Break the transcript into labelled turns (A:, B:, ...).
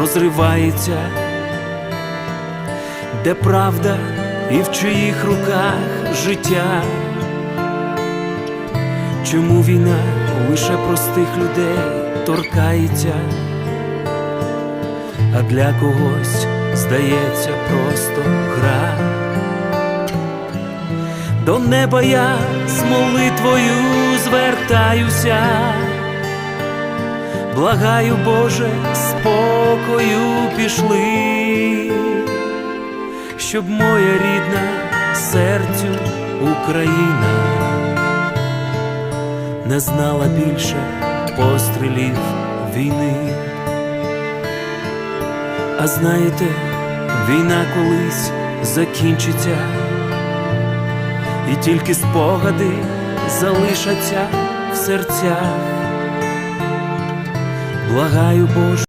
A: розривається, де правда і в чиїх руках життя. Чому війна лише простих людей торкається, а для когось здається просто гра. До неба я з молитвою звертаюся, благаю, Боже, спокою пішли, щоб моя рідна серцю Україна не знала більше пострілів війни. А знаєте, війна колись закінчиться, і тільки спогади залишаться в серцях. Благаю Боже.